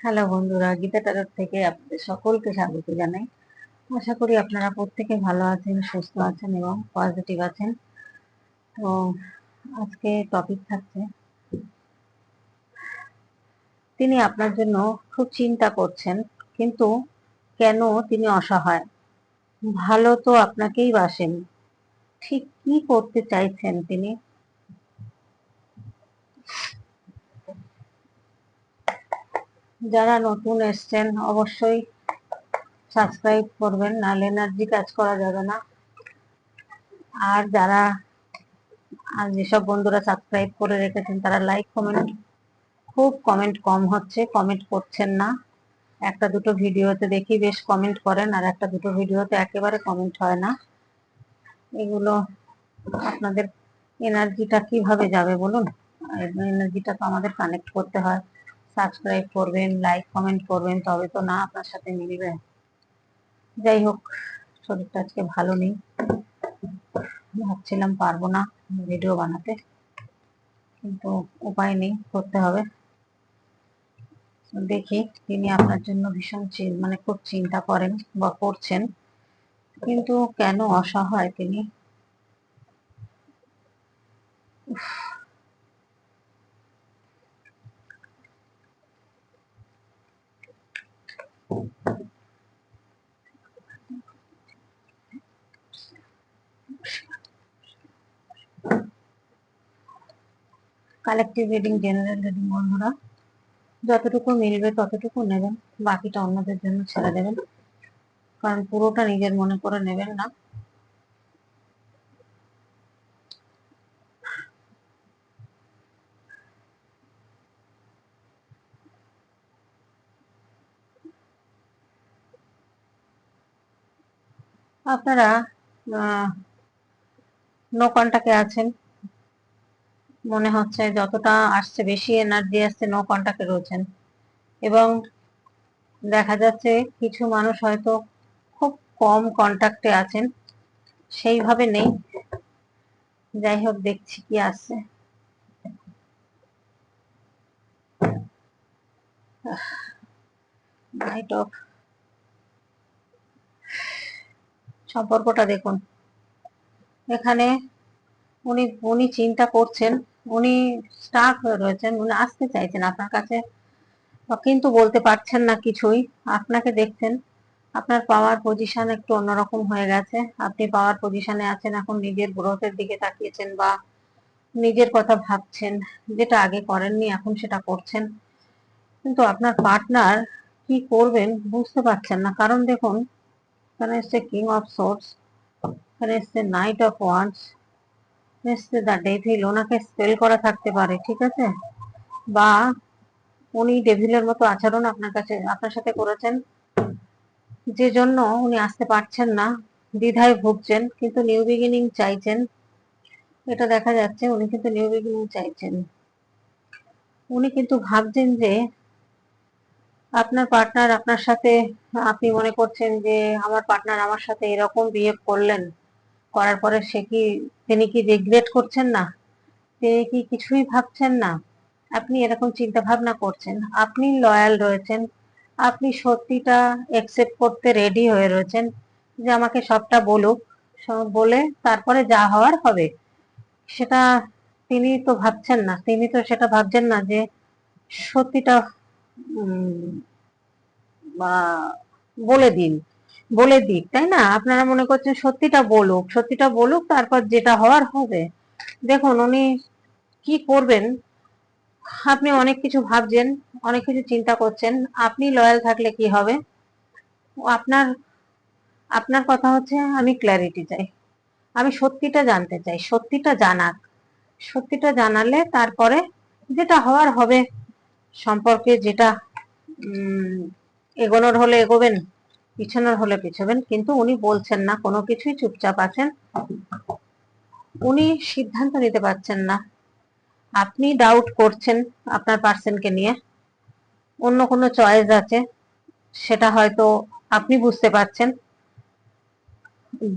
Hello বন্ধুরা, গীতা টারট থেকে আপনাদের সকলকে স্বাগত জানাই। আশা করি আপনারা প্রত্যেকে ভালো আছেন, সুস্থ আছেন এবং পজিটিভ আছেন। তো আজকে টপিক থাকছে, তিনি আপনার জন্য খুব চিন্তা করছেন, কিন্তু কেন তিনি অসহায়? ভালো তো আপনাকেই বাসেন। ঠিক কি করতে চাইছেন তিনি? যারা নতুন এসছেন, অবশ্যই সাবস্ক্রাইব করবেন, নাহলে এনার্জি কাজ করা যাবে না। আর যারা, আর যেসব বন্ধুরা সাবস্ক্রাইব করে রেখেছেন, তারা লাইক কমেন্ট খুব কমেন্ট কম হচ্ছে কমেন্ট করছেন না। একটা দুটো ভিডিওতে দেখি বেশ কমেন্ট করেন, আর একটা দুটো ভিডিওতে একেবারে কমেন্ট হয় না। এগুলো আপনাদের এনার্জিটা কীভাবে যাবে বলুন? এনার্জিটা তো আমাদের কানেক্ট করতে হয়। সাবস্ক্রাইব করবেন লাইক কমেন্ট করবেন, তবে তো না আপনার সাথে মিলবে। যাই হোক, শরীরটা আজকে ভালো নেই। ভাবছিলাম পারব না ভিডিও বানাতে, কিন্তু উপায় নেই, করতে হবে। দেখি, তিনি আপনার জন্য ভীষণ মানে খুব চিন্তা করেন বা করছেন, কিন্তু কেন অসহায় তিনি? কালেকটিভ রিডিং জেনারেল রিডিং বন্ধুরা, যতটুকু মিলবে ততটুকু নেবেন, বাকিটা অন্যদের জন্য ছেড়ে দেবেন। কারণ পুরোটা নিজের মনে করে নেবেন না। আপনারা নো কন্টাক্টে আছেন। মনে হচ্ছে যতটা আসছে বেশি এনার্জি আসছে নো কন্টাক্টে রয়েছেন। এবং দেখা যাচ্ছে কিছু মানুষ হয়তো খুব কম কন্টাক্টে আছেন, সেইভাবে নেই। যাই হোক, দেখছি কি আসছে। সম্পর্কটা দেখুন। এখানে উনি উনি চিন্তা করছেন উনি স্টাক হয়ে রয়েছেন, উনি আসতে চাইছেন আপনার কাছে। কিন্তু বলতে পারছেন না কিছুই। আপনাকে দেখছেন, আপনার পাওয়ার পজিশন একটু অন্যরকম হয়ে গেছে। আপনি পাওয়ার পজিশনে আছেন, এখন নিজের গ্রোথের দিকে তাকিয়েছেন বা নিজের কথা ভাবছেন, যেটা আগে করেননি, এখন সেটা করছেন। কিন্তু আপনার পার্টনার কি করবেন বুঝতে পারছেন না। কারণ দেখুন, এখানে এসছে কিং অফ সোর্স এখানে এসছে knight of wands the devil ওনাকে স্পেল করা থাকতে পারে, ঠিক আছে? বা উনি ডেভিলের মতো আচরণ আপনার কাছে, আপনার সাথে করেছেন, যে জন্য উনি আসতে পারছেন না, দ্বিধায় ভুগছেন, কিন্তু নিউ বিগিনিং চাইছেন। এটা দেখা যাচ্ছে উনি কিন্তু নিউ বিগিনিং চাইছেন। উনি কিন্তু ভাবছেন যে আপনার পার্টনার আপনার সাথে, আপনি মনে করছেন যে আমার পার্টনার আমার সাথে এরকম বিহেভ করলেন। করার পরে সে কি, তিনি কি রিগ্রেট করছেন না? তিনি কি কিছুই ভাবছেন না? আপনি এরকম চিন্তা ভাবনা করছেন। আপনি লয়াল রয়েছেন। আপনি সত্যিটা একসেপ্ট করতে রেডি হয়ে রয়েছেন যে আমাকে সবটা বলুক বলে তারপরে যা হওয়ার হবে। সেটা তিনি তো ভাবছেন না। তিনি তো সেটা ভাবছেন না যে সত্যিটা বলে দিন। বলে দিক, তাই না? আপনারা মনে করছেন সত্যিটা বলুক সত্যিটা বলুক, তারপর যেটা হওয়ার হবে। দেখুন, উনি কি করবেন? আপনি অনেক কিছু ভাবছেন, অনেক কিছু চিন্তা করছেন। আপনি লয়াল থাকলে কি হবে? আপনার আপনার কথা হচ্ছে, আমি ক্ল্যারিটি চাই। আমি সত্যিটা জানতে চাই, সত্যিটা জানাক। সত্যিটা জানালে তারপরে যেটা হওয়ার হবে, সম্পর্কে যেটা এগোনোর হলে এগোবেন পিছনের হলে পিছবেন, কিন্তু উনি বলছেন না, কোনো কিছুই চুপচাপ আছেন। উনি সিদ্ধান্ত নিতে পারছেন না। আপনি ডাউট করছেন আপনার পার্সনকে নিয়ে। অন্য কোনো চয়েস আছে, সেটা হয়তো আপনি বুঝতে পারছেন।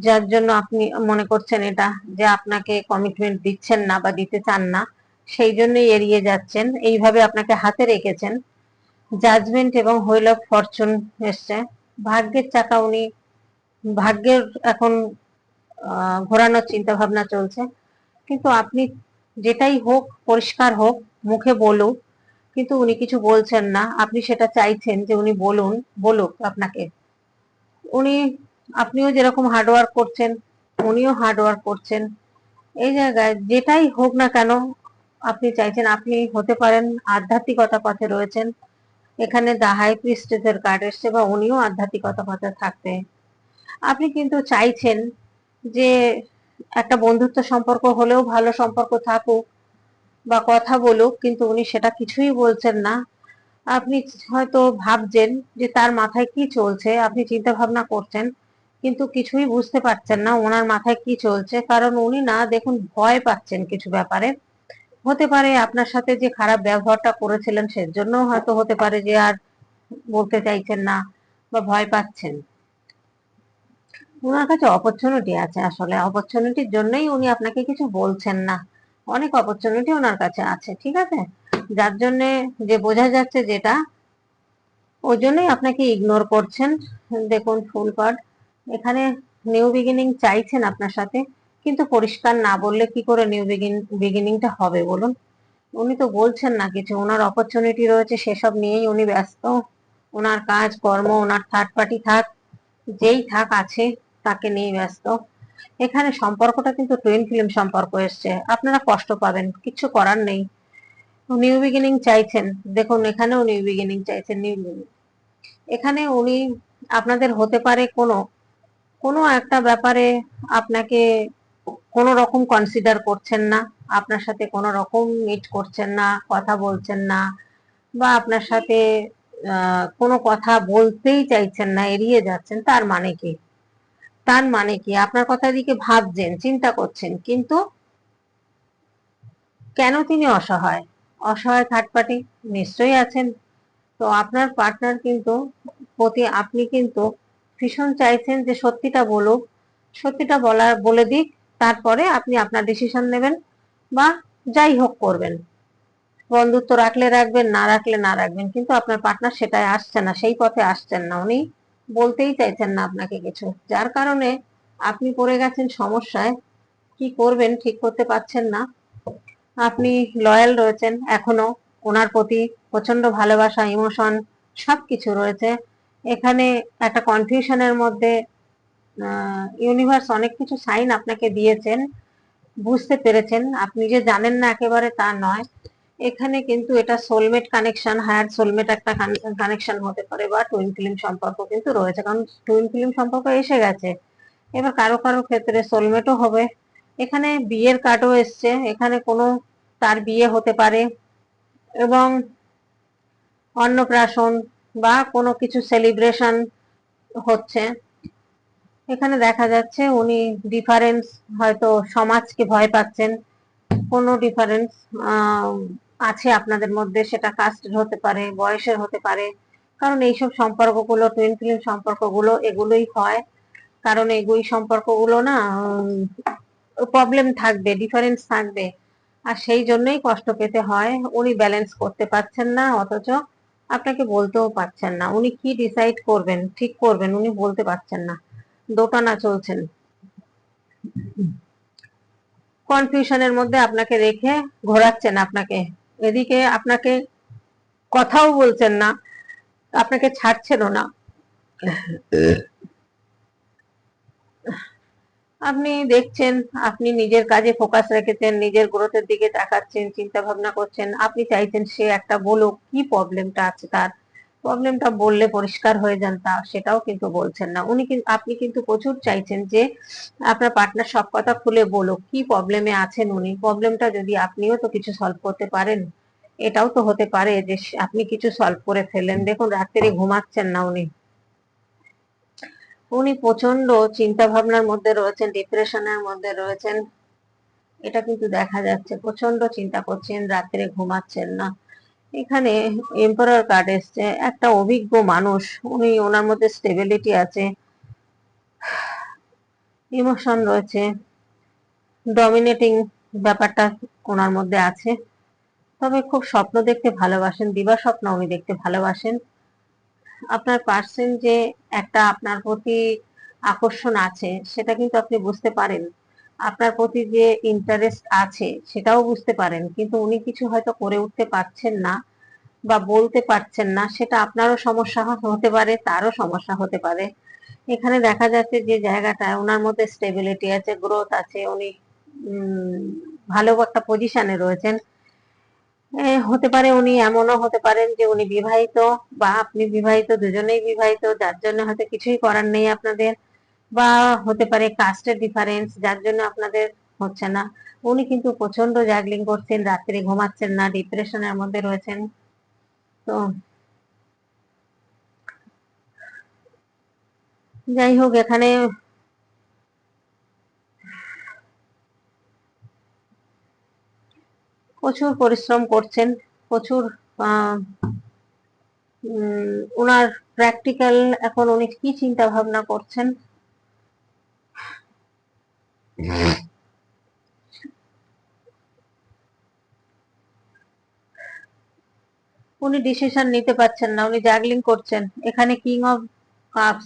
যার জন্য আপনি মনে করছেন এটা, যে আপনাকে কমিটমেন্ট দিচ্ছেন না বা দিতে চান না, সেই জন্যই এড়িয়ে যাচ্ছেন। এইভাবে আপনাকে হাতে রেখেছেন। জাজমেন্ট এবং হুইল অফ ফরচুন এসছে। ভাগ্যের চাকা উনি, ভাগ্যের এখন ঘোরানোর চিন্তা ভাবনা চলছে। কিন্তু আপনি যেটাই হোক, পরিষ্কার হোক, মুখে বলুক, কিন্তু উনি কিছু বলছেন না। আপনি সেটা চাইছেন যে উনি বলুন, বলুক আপনাকে। উনি, আপনিও যেরকম হার্ডওয়ার্ক করছেন, উনিও হার্ডওয়ার্ক করছেন। এই জায়গায় যেটাই হোক না কেন, আপনি চাইছেন আপনি হতে পারেন, আধ্যাত্মিকতা পথে রয়েছেন। এখানে দা হাই প্রিস্টেসের কার্ড এসছে বা উনিও আধ্যাত্মিকতা পথে থাকতে। আপনি কিন্তু চাইছেন যে একটা বন্ধুত্ব সম্পর্ক হলেও ভালো সম্পর্ক থাকুক বা কথা বলুক, কিন্তু উনি সেটা কিছুই বলছেন না। আপনি হয়তো ভাবছেন যে তার মাথায় কি চলছে, আপনি চিন্তা ভাবনা করছেন, কিন্তু কিছুই বুঝতে পারছেন না ওনার মাথায় কি চলছে, কারণ উনি না দেখুন ভয় পাচ্ছেন কিছু ব্যাপারে। হতে পারে আপনার সাথে যে খারাপ ব্যবহারটা করেছিলেন সেজন্য হয়তো হতে পারে যে আর বলতে চাইছেন না বা ভয় পাচ্ছেন। ওনার কাছে অপরচুনিটি আছে আসলে অপরচুনিটির জন্যই উনি আপনাকে কিছু বলছেন না। অনেক অপরচুনিটি ওনার কাছে আছে, ঠিক আছে? যার জন্যে যে বোঝা যাচ্ছে যেটা, ওই জন্যই আপনাকে ইগনোর করছেন। দেখুন ফুল কার্ড এখানে নিউ বিগিনিং চাইছেন আপনার সাথে। কিন্তু পরিষ্কার না বললে কি করে নিউ বিগিন বিগিনিংটা হবে বলুন? উনি তো বলছেন না কিছু, ওনার অপরচুনিটি রয়েছে, সেসব নিয়েই উনি ব্যস্ত। ওনার কাজ, কর্ম, ওনার থার্ড পার্টি থাক, যেই থাক আছে, তাকে নিয়ে ব্যস্ত। এখানে সম্পর্কটা কিন্তু টুইন ফিল্ম সম্পর্ক এসছে। আপনারা কষ্ট পাবেন, কিছু করার নেই। নিউ বিগিনিং চাইছেন, দেখুন এখানেও নিউ বিগিনিং চাইছেন নিউ এখানে উনি, আপনাদের হতে পারে কোনো কোনো একটা ব্যাপারে আপনাকে কোনো রকম কনসিডার করছেন না, আপনার সাথে কোনো রকম মিট করছেন না, কথা বলছেন না, বা আপনার সাথে কোনো কথা বলতেই চাইছেন না, এড়িয়ে যাচ্ছেন, তার মানে কি? তার মানে কি? আপনার কথা দিকে ভাবছেন, চিন্তা করছেন, কিন্তু কেন তিনি অসহায়? অসহায় থার্ড পার্টি নিশ্চয়ই আছেন। তো আপনার পার্টনার কিন্তু প্রতি, আপনি কিন্তু ভীষণ চাইছেন যে সত্যিটা বলুক, সত্যিটা বলা, বলে দিক তারপরে আপনি আপনার ডিসিশন নেবেন বা যাই হোক করবেন। বন্ধুত্ব রাখলে রাখবেন, না রাখলে না রাখবেন, কিন্তু আপনার পার্টনার সেটাই আসছে না, সেই পথে আসছেন না। উনি বলতেই চাইছেন না আপনাকে কিছু। যার কারণে আপনি পড়ে গেছেন সমস্যায়, কি করবেন ঠিক করতে পারছেন না। আপনি লয়াল রয়েছেন এখনও, ওনার প্রতি প্রচণ্ড ভালোবাসা ইমোশন সবকিছু রয়েছে। এখানে একটা কনফিউশনের মধ্যে ইউনিভার্স অনেক কিছু সাইন আপনাকে দিয়েছেন, বুঝতে পেরেছেন। আপনি যে জানেন না একেবারে তা নয়। এখানে কিন্তু এটা সোলমেট কানেকশন হায়ার সোলমেট একটা কানেকশন হতে পারে বা টুইন ফিল্ম সম্পর্ক কিন্তু রয়েছে। কারণ টুইন ফিল্ম সম্পর্ক এসে গেছে। এবার কারও কারও ক্ষেত্রে সোলমেটও হবে। এখানে বিয়ের কার্ডও এসছে। এখানে কোনো তার বিয়ে হতে পারে এবং অন্নপ্রাশন বা কোনো কিছু সেলিব্রেশন হচ্ছে। এখানে দেখা যাচ্ছে উনি ডিফারেন্স হয়তো সমাজকে ভয় পাচ্ছেন। কোনো ডিফারেন্স আছে আপনাদের মধ্যে, সেটা কাস্টের হতে পারে, বয়সের হতে পারে। কারণ এইসব সম্পর্কগুলো টুইন ফিল্ম সম্পর্কগুলো, এগুলোই হয়। কারণ এগুই সম্পর্কগুলো না প্রবলেম থাকবে ডিফারেন্স থাকবে। আর সেই জন্যই কষ্ট পেতে হয়। উনি ব্যালেন্স করতে পারছেন না, অথচ আপনাকে বলতেও পারছেন না। উনি কি ডিসাইড করবেন, ঠিক করবেন, উনি বলতে পারছেন না। দোটানা চলছেন। কনফিউশনের মধ্যে আপনাকে রেখে ঘোরাচ্ছেন আপনাকে। এদিকে আপনাকে কথাও বলছেন না, আপনাকে ছাড়ছেনও না। আপনি দেখছেন, আপনি নিজের কাজে ফোকাস রেখেছেন, নিজের গ্রোথের দিকে তাকাচ্ছেন চিন্তা ভাবনা করছেন, আপনি চাইছেন সে একটা বলুক, কি প্রবলেমটা আছে তার? প্রবলেমটা বললে পরিষ্কার হয়ে যান তা, সেটাও কিন্তু বলছেন না। উনি কিন্তু আপনি কিন্তু প্রচুর চাইছেন যে আপনার পার্টনার সব কথা খুলে বলুক, কি প্রবলেমে আছেন উনি? প্রবলেমটা যদি আপনিও তো কিছু সলভ করতে পারেন, এটাও তো হতে পারে যে আপনি কিছু সলভ করে ফেলেন। দেখুন, রাত্রে ঘুমাচ্ছেন না উনি। উনি প্রচণ্ড চিন্তা ভাবনার মধ্যে রয়েছেন ডিপ্রেশনের মধ্যে রয়েছেন। এটা কিন্তু দেখা যাচ্ছে প্রচণ্ড চিন্তা করছেন, রাত্রে ঘুমাচ্ছেন না। এখানে এম্পারার কার্ড এসছে, একটা অভিজ্ঞ মানুষ, উনি ওনার মধ্যে স্টেবিলিটি আছে ইমোশন রয়েছে ডমিনেটিং ব্যাপারটা ওনার মধ্যে আছে, তবে খুব স্বপ্ন দেখতে ভালোবাসেন দিবা স্বপ্ন উনি দেখতে ভালোবাসেন। আপনার পার্সন যে একটা আপনার প্রতি আকর্ষণ আছে, সেটা কিন্তু আপনি বুঝতে পারেন। আপনার প্রতি যে ইন্টারেস্ট আছে, সেটাও বুঝতে পারেন। কিন্তু উনি কিছু হয়তো করে উঠতে পারছেন না বা বলতে পারছেন না, সেটা আপনারও সমস্যা হতে পারে, তারও সমস্যা হতে পারে। এখানে দেখা যাচ্ছে যে জায়গাটায় ওনার মধ্যে স্টেবিলিটি আছে গ্রোথ আছে, উনি ভালো একটা পজিশনে রয়েছেন। হতে পারে উনি এমনও হতে পারেন যে উনি বিবাহিত বা আপনি বিবাহিত, দুজনেই বিবাহিত, যার জন্য হয়তো কিছুই করার নেই আপনাদের। বা হতে পারে কাস্টের ডিফারেন্স যার জন্য আপনাদের হচ্ছে না। উনি কিন্তু প্রচণ্ড জাগলিং করছেন, রাত্রে ঘুমাচ্ছেন না ডিপ্রেশনের মধ্যে রয়েছেন। তো যাই হোক, এখানে প্রচুর পরিশ্রম করছেন, প্রচুর ওনার প্র্যাকটিক্যাল এখন উনি কি চিন্তা ভাবনা করছেন উনি ডিসিশন নিতে পারছেন না, উনি জাগলিং করছেন। এখানে কিং অফ কাপস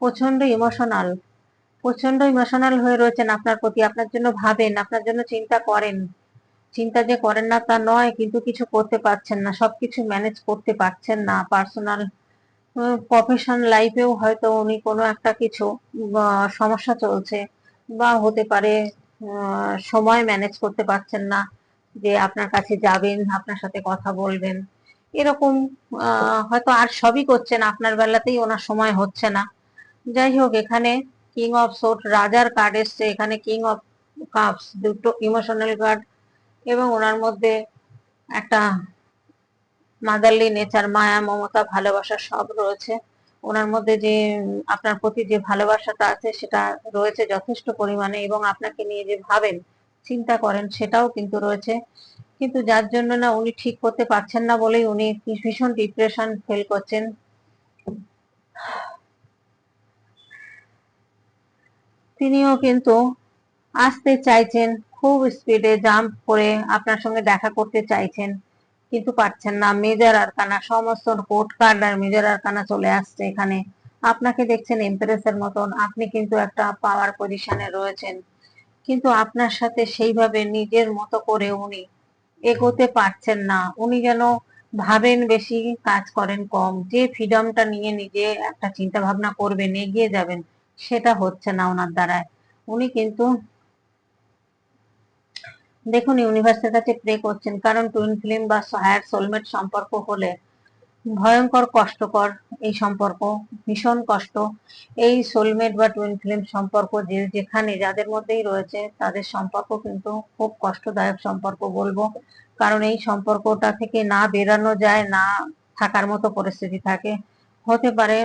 প্রচণ্ড ইমোশনাল প্রচণ্ড ইমোশনাল হয়ে রয়েছেন আপনার প্রতি। আপনার জন্য ভাবেন, আপনার জন্য চিন্তা করেন। চিন্তা যে করেন না তা নয়, কিন্তু কিছু করতে পারছেন না, সবকিছু ম্যানেজ করতে পারছেন না। পার্সোনাল প্রফেশন লাইফেও হয়তো উনি কোনো একটা কিছু সমস্যা চলছে। বা হতে পারে সময় ম্যানেজ করতে পারছেন না যে আপনার কাছে যাবেন, আপনার সাথে কথা বলবেন। এরকম হয়তো আর সবই করছেন, আপনার বেলাতেই ওনার সময় হচ্ছে না। যাই হোক, এখানে কিং অফ সোট রাজার কার্ড এসছে, এখানে কিং অফ কাপস দুটো ইমোশনাল কার্ড এবং ওনার মধ্যে একটা মাদারলি নেচার মায়া, মমতা, ভালোবাসা সব রয়েছে। ওনার মধ্যে যে, আপনার প্রতি যে ভালোবাসাটা আছে সেটা রয়েছে যথেষ্ট পরিমাণে এবং আপনাকে নিয়ে যে ভাবেন, চিন্তা করেন সেটাও কিন্তু রয়েছে। কিন্তু যার জন্য না উনি ঠিক করতে পারছেন না বলেই উনি ভীষণ ডিপ্রেশন ফেল করছেন। তিনিও কিন্তু আসতে চাইছেন, খুব স্পিডে জাম্প করে আপনার সঙ্গে দেখা করতে চাইছেন। কিন্তু পারছেন না। মেজর আরকানা, সমস্ত কোর্ট কার্ড আর মেজর আরকানা চলে আসছে এখানে। আপনাকে দেখছেন এমপ্রেসের মতন। আপনি কিন্তু একটা পাওয়ার পজিশনে রয়েছেন। কিন্তু আপনার সাথে সেইভাবে নিজের মতো করে উনি এগোতে পারছেন না। উনি যেন ভাবেন বেশি, কাজ করেন কম। যে ফ্রিডমটা নিয়ে নিজে একটা চিন্তা ভাবনা করবেন, এগিয়ে যাবেন, সেটা হচ্ছে না ওনার দ্বারায়। উনি কিন্তু দেখুন ইউনিভার্সের কাছে প্রে করছেন, কারণ টুইন ফিল্ম বা হায়ার সোলমেট সম্পর্ক হলে ভয়ঙ্কর, কষ্টকর এই সম্পর্ক, ভীষণ কষ্ট। এই সোলমেট বা টুইন ফিল্ম সম্পর্ক যে যেখানে যাদের মধ্যেই রয়েছে, তাদের সম্পর্ক কিন্তু খুব কষ্টদায়ক সম্পর্ক বলব। কারণ এই সম্পর্কটা থেকে না বেরানো যায়, না থাকার মতো পরিস্থিতি থাকে। হতে পারে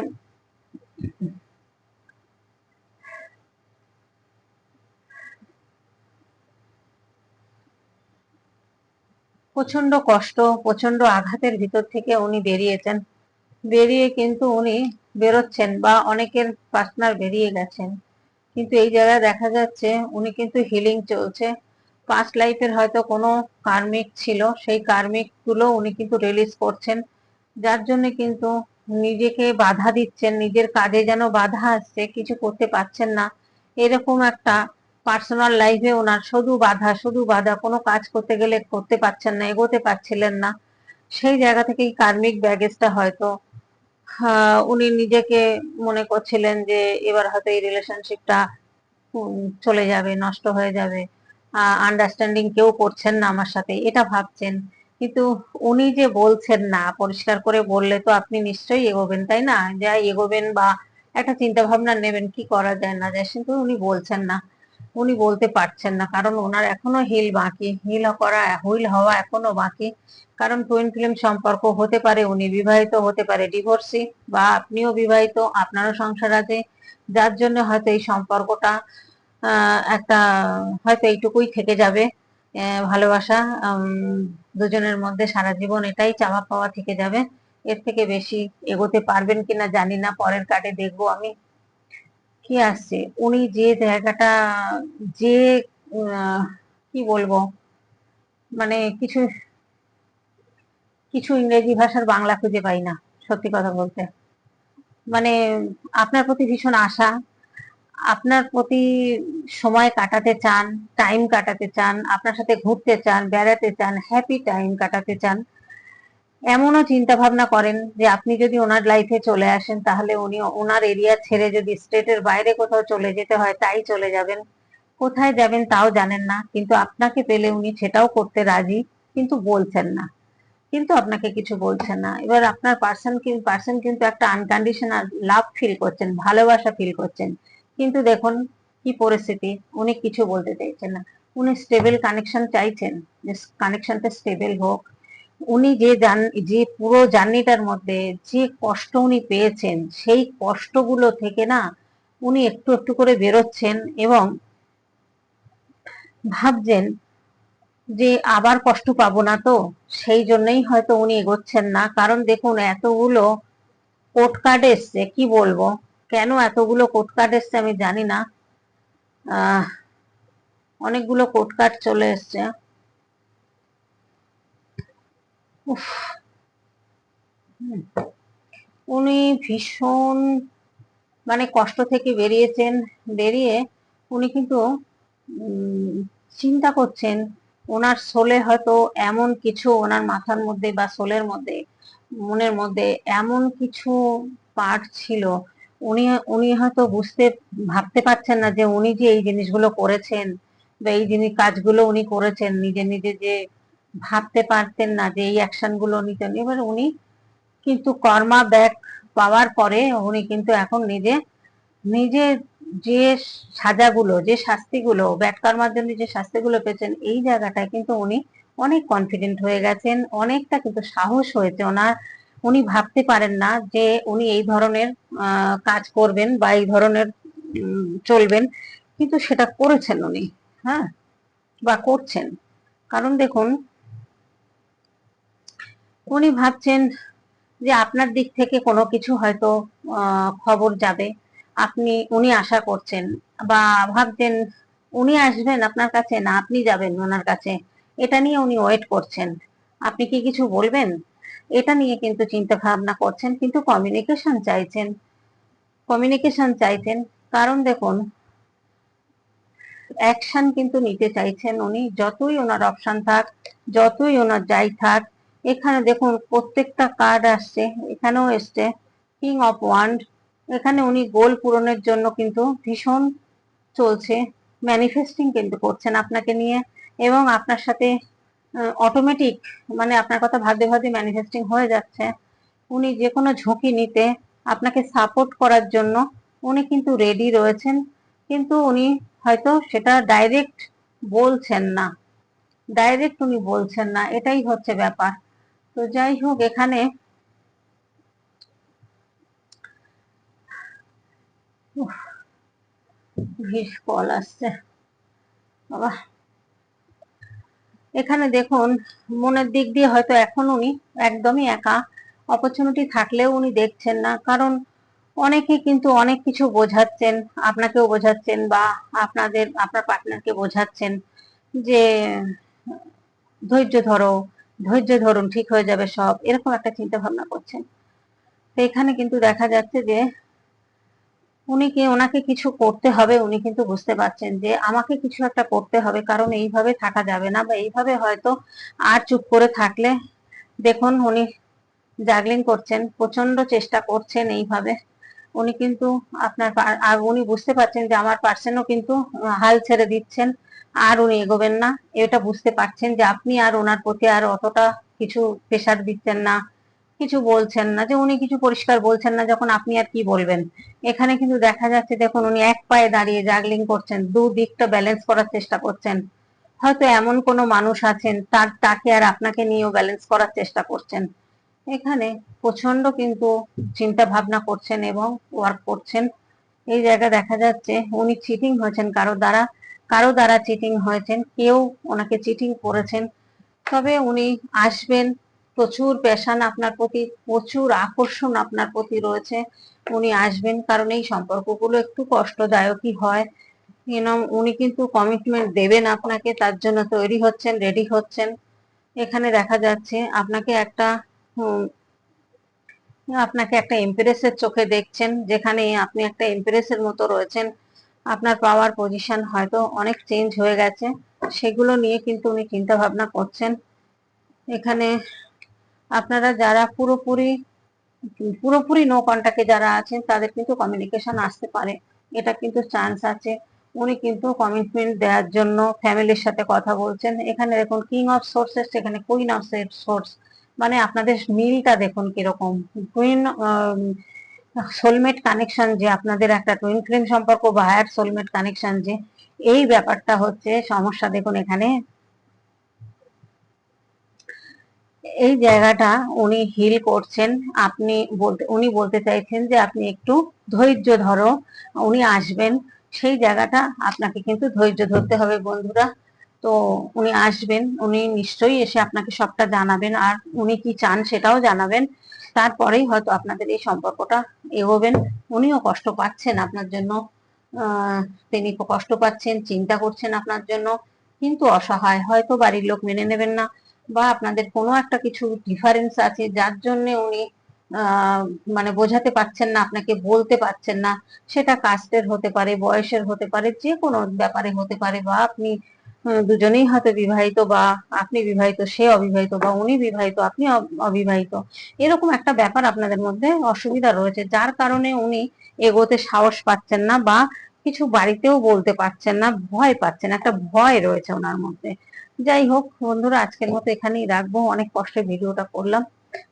প্রচণ্ড কষ্ট প্রচণ্ড আঘাতের ভিতর থেকে উনি বেরিয়েছেন। বেরিয়ে কিন্তু উনি বেরোচ্ছেন বা অনেকের পার্টনার বেরিয়ে গেছেন। কিন্তু এই জায়গায় দেখা যাচ্ছে উনি কিন্তু হিলিং চলছে। পাস্ট লাইফের হয়তো কোনো কার্মিক ছিল, সেই কার্মিকগুলো উনি কিন্তু রিলিজ করছেন। যার জন্য কিন্তু নিজেকে বাধা দিচ্ছেন, নিজের কাজে যেন বাধা আসছে, কিছু করতে পারছেন না। এরকম একটা পার্সোনাল লাইফে ওনার শুধু বাধা শুধু বাধা, কোনো কাজ করতে গেলে করতে পারছেন না, এগোতে পারছিলেন না। সেই জায়গা থেকেই কার্মিক ব্যাগেজটা হয়তো উনি নিজেকে মনে করছিলেন যে এবার হয়তো এই রিলেশনশিপটা চলে যাবে, নষ্ট হয়ে যাবে। আন্ডারস্ট্যান্ডিং কেউ করছেন না আমার সাথে, এটা ভাবছেন। কিন্তু উনি যে বলছেন না, পরিষ্কার করে বললে তো আপনি নিশ্চয়ই এগোবেন, তাই না? যা এগোবেন বা একটা চিন্তা ভাবনা নেবেন, কি করা যায় না যায়, কিন্তু উনি বলছেন না। উনি বলতে পারছেন না, কারণ ওনার এখনও হিল বাকি হিল করা হুইল হওয়া এখনও বাকি। কারণ টুইন ফিল্ম সম্পর্ক হতে পারে, উনি বিবাহিত হতে পারে ডিভোর্সি বা আপনিও বিবাহিত, আপনারও সংসার আছে। যার জন্য হয়তো এই সম্পর্কটা একটা, হয়তো এইটুকুই থেকে যাবে ভালোবাসা দুজনের মধ্যে সারা জীবন এটাই চাওয়া পাওয়া থেকে যাবে। এর থেকে বেশি এগোতে পারবেন কিনা জানি না, পরের কার্ডে দেখব আমি। কি আসছে? উনি যে জায়গাটা, যে কি বলব? মানে কিছু কিছু ইংরেজি ভাষার বাংলা খুঁজে পাই না, সত্যি কথা বলতে। মানে আপনার প্রতি ভীষণ আশা, আপনার প্রতি সময় কাটাতে চান টাইম কাটাতে চান, আপনার সাথে ঘুরতে চান, বেড়াতে চান হ্যাপি টাইম কাটাতে চান এমনও চিন্তা ভাবনা করেন যে আপনি যদি ওনার লাইফে চলে আসেন, তাহলে উনি ওনার এরিয়া ছেড়ে যদি স্টেটের বাইরে কোথাও চলে যেতে হয়, তাই চলে যাবেন। কোথায় যাবেন তাও জানেন না, কিন্তু আপনাকে পেলে উনি সেটাও করতে রাজি, কিন্তু বলছেন না। কিন্তু আপনাকে কিছু বলছেন না। এবার আপনার পার্সন পার্সন কিন্তু একটা আনকন্ডিশনাল লাভ ফিল করছেন, ভালোবাসা ফিল করছেন। কিন্তু দেখুন কি পরিস্থিতি, উনি কিছু বলতে চাইছেন না। উনি স্টেবল কানেকশন চাইছেন যে কানেকশনটা স্টেবল হোক উনি যে যে পুরো জার্নিটার মধ্যে যে কষ্ট উনি পেয়েছেন, সেই কষ্টগুলো থেকে না উনি একটু একটু করে বেরোচ্ছেন এবং ভাবছেন যে আবার কষ্ট পাবো না তো? সেই জন্যই হয়তো উনি এগোচ্ছেন না। কারণ দেখুন, এতগুলো কোর্ট কার্ড এসছে, কি বলব? কেন এতগুলো কোর্ট কার্ড এসছে আমি জানি না। অনেকগুলো কোর্ট কার্ড চলে এসছে। উনি ভীষণ মানে কষ্ট থেকে বেরিয়েছেন, বেরিয়ে উনি কিন্তু চিন্তা করছেন ওনার সোলে হয়তো এমন কিছু ওনার মাথার মধ্যে বা সোলের মধ্যে, মনের মধ্যে এমন কিছু পার্ট ছিল। উনি উনি হয়তো বুঝতে, ভাবতে পারছেন না যে উনি যে এই জিনিসগুলো করেছেন বা এই জিনিস, কাজগুলো উনি করেছেন, নিজে নিজে যে ভাবতে পারতেন না যে এই অ্যাকশনগুলো নিতেন। এবার উনি কিন্তু কর্মা ব্যাক পাওয়ার পরে উনি কিন্তু এখন নিজে নিজে যে সাজাগুলো, যে শাস্তিগুলো ব্যাট কর্মার জন্য যে শাস্তিগুলো পেয়েছেন, এই জায়গাটায় কিন্তু উনি অনেক কনফিডেন্ট হয়ে গেছেন, অনেকটা কিন্তু সাহস হয়েছে ওনার। উনি ভাবতে পারেন না যে উনি এই ধরনের কাজ করবেন বা এই ধরনের চলবেন। কিন্তু সেটা করেছেন উনি হ্যাঁ বা করছেন। কারণ দেখুন উনি ভাবছেন যে আপনার দিক থেকে কোনো কিছু হয়তো খবর যাবে। আপনি, উনি আশা করছেন বা ভাবছেন উনি আসবেন আপনার কাছে না আপনি যাবেন ওনার কাছে। এটা নিয়ে উনি ওয়েট করছেন। আপনি কি কিছু বলবেন? এটা নিয়ে কিন্তু চিন্তা ভাবনা করছেন, কিন্তু কমিউনিকেশন চাইছেন। কমিউনিকেশন চাইছেন। কারণ দেখুন অ্যাকশন কিন্তু নিতে চাইছেন উনি। যতই ওনার অপশন থাক, যতই ওনার যাই থাক এখানে দেখুন প্রত্যেকটা কার্ড আসছে, এখানেও এসছে কিং অফ ওয়ান্ড এখানে উনি গোল পূরণের জন্য কিন্তু ভীষণ চলছে ম্যানিফেস্টিং কিন্তু করছেন আপনাকে নিয়ে এবং আপনার সাথে অটোমেটিক মানে আপনার কথা ভাবতে ভাবতে ম্যানিফেস্টিং হয়ে যাচ্ছে। উনি যে কোনো ঝুঁকি নিতে আপনাকে সাপোর্ট করার জন্য উনি কিন্তু রেডি রয়েছেন, কিন্তু উনি হয়তো সেটা ডাইরেক্ট বলছেন না ডাইরেক্ট উনি বলছেন না, এটাই হচ্ছে ব্যাপার। তো যাই হোক, এখানে কল আসছে। বাবা। এখানে দেখুন, মনের দিক দিয়ে হয়তো এখন উনি একদমই একা। অপরচুনিটি থাকলেও উনি দেখছেন না। কারণ অনেকে কিন্তু অনেক কিছু বোঝাচ্ছেন, আপনাকেও বোঝাচ্ছেন বা আপনাদের, আপনার পার্টনারকে বোঝাচ্ছেন যে ধৈর্য ধরো ধৈর্য ধরুন, ঠিক হয়ে যাবে সব। এরকম একটা চিন্তা ভাবনা করছেন। তো এখানে কিন্তু দেখা যাচ্ছে যে উনি কি, ওনাকে কিছু করতে হবে, উনি কিন্তু বুঝতে পারছেন যে আমাকে কিছু একটা করতে হবে, কারণ এইভাবে থাকা যাবে না বা এইভাবে হয়তো আর চুপ করে থাকলে দেখুন উনি জাগলিং করছেন প্রচণ্ড চেষ্টা করছেন এইভাবে। উনি কিন্তু আপনার আর উনি বুঝতে পারছেন যে আমার পার্সেনও কিন্তু হাল ছেড়ে দিচ্ছেন। আর উনি এগোবেন না। এটা বুঝতে পারছেন যে আপনি আর ওনার প্রতি আর অতটা কিছু প্রেশার দিচ্ছেন না, কিছু বলছেন না। যে উনি কিছু পরিষ্কার বলছেন না, যখন আপনি আর কি বলবেন? এখানে কিন্তু দেখা যাচ্ছে, দেখুন, উনি এক পায়ে দাঁড়িয়ে জাগলিং করছেন দু দিকটা ব্যালেন্স করার চেষ্টা করছেন। হয়তো এমন কোনো মানুষ আছেন, তার, তাকে আর আপনাকে নিয়েও ব্যালেন্স করার চেষ্টা করছেন। এখানে প্রচণ্ড কিন্তু চিন্তা ভাবনা করছেন এবং ওয়ার্ক করছেন। এই জায়গা দেখা যাচ্ছে উনি চিটিং হয়েছেন, কারও দ্বারা কারও দ্বারা চিটিং হয়েছেন, কেউ ওনাকে চিটিং করেছেন। তবে উনি আসবেন, প্রচুর প্যাশান আপনার প্রতি, প্রচুর আকর্ষণ আপনার প্রতি রয়েছে। উনি আসবেন কারণ এই সম্পর্কগুলো একটু কষ্টদায়কই হয়। উনি কিন্তু কমিটমেন্ট দেবেন আপনাকে, তার জন্য তৈরি হচ্ছেন রেডি হচ্ছেন। এখানে দেখা যাচ্ছে আপনাকে একটা আপনাকে একটা এমপ্রেসের চোখে দেখছেন, যেখানে আপনি একটা এমপ্রেসের মতো রয়েছেন। আপনার পাওয়ার পজিশন হয়তো অনেক চেঞ্জ হয়ে গেছে। সেগুলো নিয়ে কিন্তু উনি চিন্তা ভাবনা করছেন। এখানে আপনারা যারা পুরোপুরি পুরোপুরি নো কন্টাক্টে যারা আছেন, তাদের কিন্তু কমিউনিকেশন আসতে পারে। এটা কিন্তু চান্স আছে। উনি কিন্তু কমিটমেন্ট দেওয়ার জন্য ফ্যামিলির সাথে কথা বলছেন। এখানে দেখুন কিং অফ সোর্সেস এখানে কুইন অফ সোর্স মানে আপনাদের মিলটা দেখুন কীরকম। কুইন সোলমেট কানেকশন যে আপনাদের একটা টুইন ফ্লেম সম্পর্ক বা হায়ার সোলমেট কানেকশন যে, এই ব্যাপারটা হচ্ছে সমস্যা দেখুন এখানে। এই জায়গাটা উনি হিল করছেন। আপনি বলতে, উনি বলতে চাইছেন যে আপনি একটু ধৈর্য ধরো। উনি আসবেন। সেই জায়গাটা আপনাকে কিন্তু ধৈর্য ধরতে হবে বন্ধুরা। তো উনি আসবেন, উনি নিশ্চয়ই এসে আপনাকে সবটা জানাবেন আর উনি কি চান সেটাও জানাবেন। তারপরেই হয়তো আপনাদের এই সম্পর্কটা এগোবেন। উনিও কষ্ট পাচ্ছেন আপনার জন্য তিনি কষ্ট পাচ্ছেন, চিন্তা করছেন আপনার জন্য, কিন্তু অসহায়, হয়তো বাড়ির লোক মেনে নেবেন না বা আপনাদের কোনো একটা কিছু ডিফারেন্স আছে যার জন্য উনি মানে বোঝাতে পারছেন না, আপনাকে বলতে পারছেন না। সেটা কাস্টের হতে পারে, বয়সের হতে পারে, যে কোনো ব্যাপারে হতে পারে বা আপনি দুজনেই হয়তো বিবাহিত বা আপনি বিবাহিত, সে অবিবাহিত বা উনি বিবাহিত, আপনি অবিবাহিত। এরকম একটা ব্যাপার আপনাদের মধ্যে অসুবিধা রয়েছে, যার কারণে উনি এগোতে সাহস পাচ্ছেন না বা কিছু বাড়িতেও বলতে পারছেন না, ভয় পাচ্ছেন, একটা ভয় রয়েছে ওনার মধ্যে। যাই হোক, বন্ধুরা, আজকের মতো এখানেই রাখব। অনেক কষ্টে ভিডিওটা করলাম,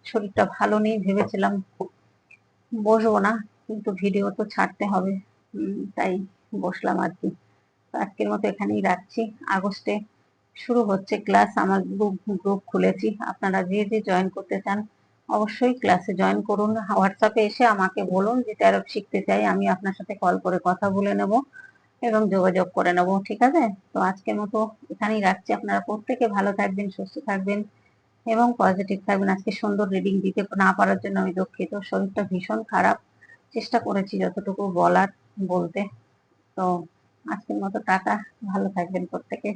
শরীরটা ভালো নেই ভেবেছিলাম বসবো না, কিন্তু ভিডিও তো ছাড়তে হবে। তাই বসলাম আর কি। আজকের মতো এখানেই রাখছি। আগস্টে শুরু হচ্ছে ক্লাস, আমার গ্রুপ গ্রুপ খুলেছি। আপনারা যে যে জয়েন করতে চান, অবশ্যই ক্লাসে জয়েন করুন। হোয়াটসঅ্যাপে এসে আমাকে বলুন যে ট্যারট শিখতে চাই, আমি আপনার সাথে কল করে কথা বলে নেব এবং যোগাযোগ করে নেব। ঠিক আছে? তো আজকের মতো এখানেই রাখছি। আপনারা প্রত্যেকে ভালো থাকবেন, সুস্থ থাকবেন এবং পজিটিভ থাকবেন। আজকে সুন্দর রিডিং দিতে না পারার জন্য আমি দুঃখিত। শরীরটা ভীষণ খারাপ। চেষ্টা করেছি যতটুকু বলার বলতে। তো আজকের মতো টাটা ভালো থাকবেন প্রত্যেকে।